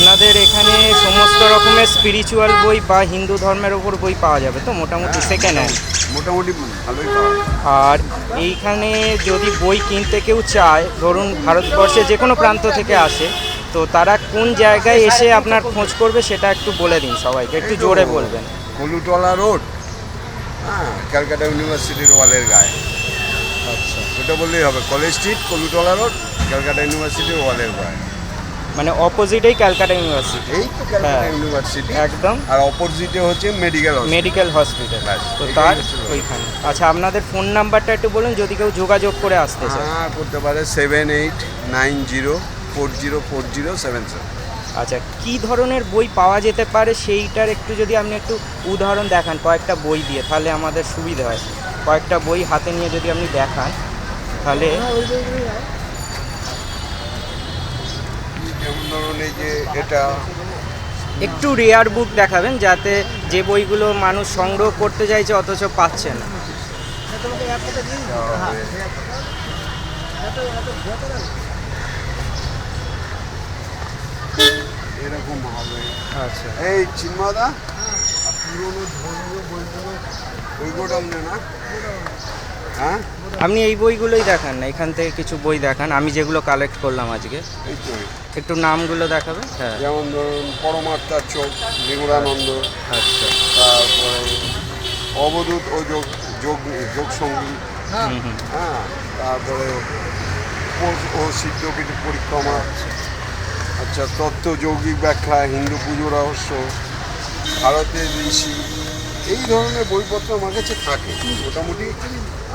আপনাদের এখানে সমস্ত রকমের স্পিরিচুয়াল বই বা হিন্দু ধর্মের ওপর বই পাওয়া যাবে তো? মোটামুটি সেকেন্ড হ্যান্ড মোটামুটি ভালোই পাওয়া আর এইখানে যদি বই কিনতে কেউ চায় ধরুন ভারতবর্ষে যে কোনো প্রান্ত থেকে আসে তো তারা কোন জায়গায় এসে আপনার খোঁজ করবে সেটা একটু বলে দিন সবাইকে একটু জোরে বলবেন। কলুটলা রোড হ্যাঁ ক্যালকাটা ইউনিভার্সিটির ওয়ালের গায়ে। আচ্ছা। ওটা বললেই হবে college street Kolutola road Calcutta ইউনিভার্সিটির ওয়ালের গায়ে। মানে অপোজিটেই ক্যালকাটা ইউনিভার্সিটি। এই তো ক্যালকাটা হ্যাঁ। ইউনিভার্সিটি। একদম। আর অপোজিটে হচ্ছে মেডিকেল মেডিকেল হসপিটাল। তো তার ওইখানে। আচ্ছা আপনাদের ফোন নাম্বারটা একটু বলুন যদি কেউ যোগাযোগ করে আসতে চায়। হ্যাঁ করতে পারে seven eight nine zero four zero four zero seven seven আচ্ছা কি ধরনের বই পাওয়া যেতে পারে? সেইটার একটু যদি আপনি একটু উদাহরণ দেখান কয়েকটা বই দিয়ে তাহলে আমাদের সুবিধা হয়। কয়েকটা বই হাতে নিয়ে যদি আপনি দেখান তাহলে যেমন যে এটা একটু রেয়ার বুক দেখাবেন যাতে যে বইগুলো মানুষ সংগ্রহ করতে চাইছে অথচ পাচ্ছে না। এরকম হবে। আচ্ছা। এই চিন্মদা পুরোনো ধর্মীয় বইগুলো ওই গোডাউনে না হ্যাঁ? আপনি এই বইগুলোই দেখান না এখান থেকে কিছু বই দেখান আমি যেগুলো কালেক্ট করলাম আজকে। একটু নামগুলো দেখাবেন? হ্যাঁ। যেমন ধরুন পরমাত্মার চোখ বিমলানন্দ। আচ্ছা। তারপরে অবধূত ও যোগ যোগ যোগ সংগীত হুম হ্যাঁ তারপরে ও সিদ্ধপীঠ পরিক্রমা। আচ্ছা তত্ত্ব যৌগিক ব্যাখ্যা হিন্দু পুজো রহস্য ভারতের ঋষি এই ধরনের বইপত্র আমার কাছে থাকে মোটামুটি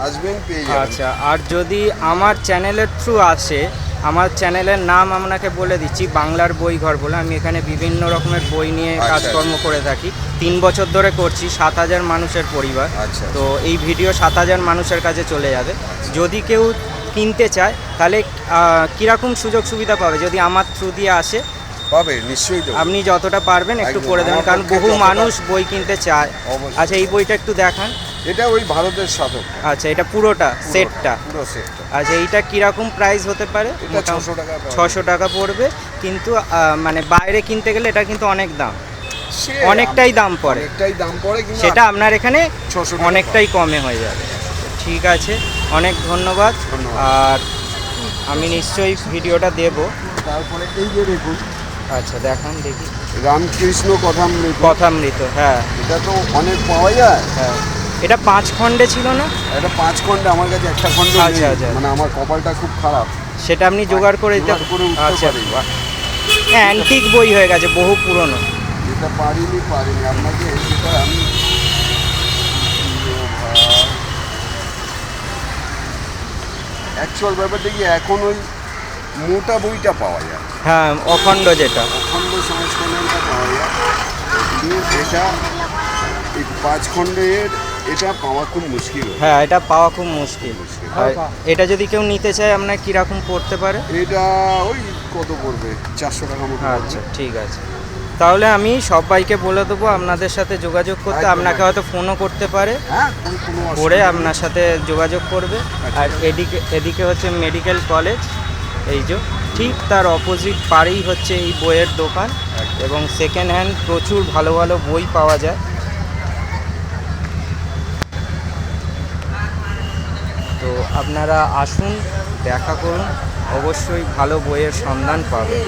আসবেন পেয়ে যাবেন। আচ্ছা আর যদি আমার চ্যানেলের থ্রু আসে আমার চ্যানেলের নাম আপনাকে বলে দিচ্ছি বাংলার বই ঘর বলে। আমি এখানে বিভিন্ন রকমের বই নিয়ে আচ্ছা, কাজকর্ম করে থাকি। তিন বছর ধরে করছি সাত হাজার মানুষের পরিবার। আচ্ছা তো এই ভিডিও সাত হাজার মানুষের কাছে চলে যাবে। যদি কেউ কিনতে চায় তাহলে কীরকম সুযোগ সুবিধা পাবে? যদি আমার থ্রু দিয়ে আসে পাবে নিশ্চয়ই আপনি যতটা পারবেন একটু করে দেবেন কারণ বহু মানুষ বই কিনতে চায়। আচ্ছা এই বইটা একটু দেখান। এটা ওই ভারতের সাধক। আচ্ছা এটা পুরোটা সেটটা। পুরো সেটটা। আচ্ছা এইটা কীরকম প্রাইস হতে পারে? ছশো টাকা ছশো টাকা পড়বে কিন্তু মানে বাইরে কিনতে গেলে এটা কিন্তু অনেক দাম। অনেকটাই দাম পড়ে। অনেকটাই দাম পড়ে সেটা আপনার এখানে 600 টাকা অনেকটাই কমে হয়ে যাবে। ঠিক আছে অনেক ধন্যবাদ। ধন্যবাদ। আর আমি নিশ্চয়ই ভিডিওটা দেব। তারপরে এই যে দেখুন আচ্ছা দেখান দেখি। রামকৃষ্ণ কথামৃত। কথামৃত হ্যাঁ। এটা তো অনেক পাওয়া যায়। হ্যাঁ। এটা পাঁচ খণ্ডে ছিল না? এটা পাঁচ খন্ডে আমার কাছে একটা খন্ড আচ্ছা। আচ্ছা। মানে আমার কপালটা খুব খারাপ। সেটা আপনি জোগাড় করে দিতে করে আচ্ছা হ্যাঁ অ্যান্টিক বই হয়ে গেছে বহু পুরনো। যেটা পারিনি পারিনি। আপনাকে যেটা আমি অ্যাকচুয়াল ব্যাপারটা কি? এখন ওই মোটা বইটা পাওয়া যায়। হ্যাঁ অখণ্ড যেটা। অখণ্ড সংস্করণটা পাওয়া যায়। এটা এই পাঁচ খণ্ডের এটা পাওয়া খুব মুশকিল হ্যাঁ এটা পাওয়া খুব মুশকিল। মুশকিল। এটা যদি কেউ নিতে চায় আপনার কীরকম পড়তে পারে? এটা ওই কত পড়বে? চারশো টাকা মতো আচ্ছা ঠিক আছে। তাহলে আমি সবাইকে বলে দেবো আপনাদের সাথে যোগাযোগ করতে। আপনাকে হয়তো ফোনও করতে পারে। হ্যাঁ করে আপনার সাথে যোগাযোগ করবে। আচ্ছা। আর এদিকে এদিকে হচ্ছে মেডিকেল কলেজ এই যে, ঠিক তার অপোজিট পাড়েই হচ্ছে এই বইয়ের দোকান এবং সেকেন্ড হ্যান্ড প্রচুর ভালো ভালো বই পাওয়া যায়। তো আপনারা আসুন, দেখা করুন, অবশ্যই ভালো বইয়ের সন্ধান পাবেন।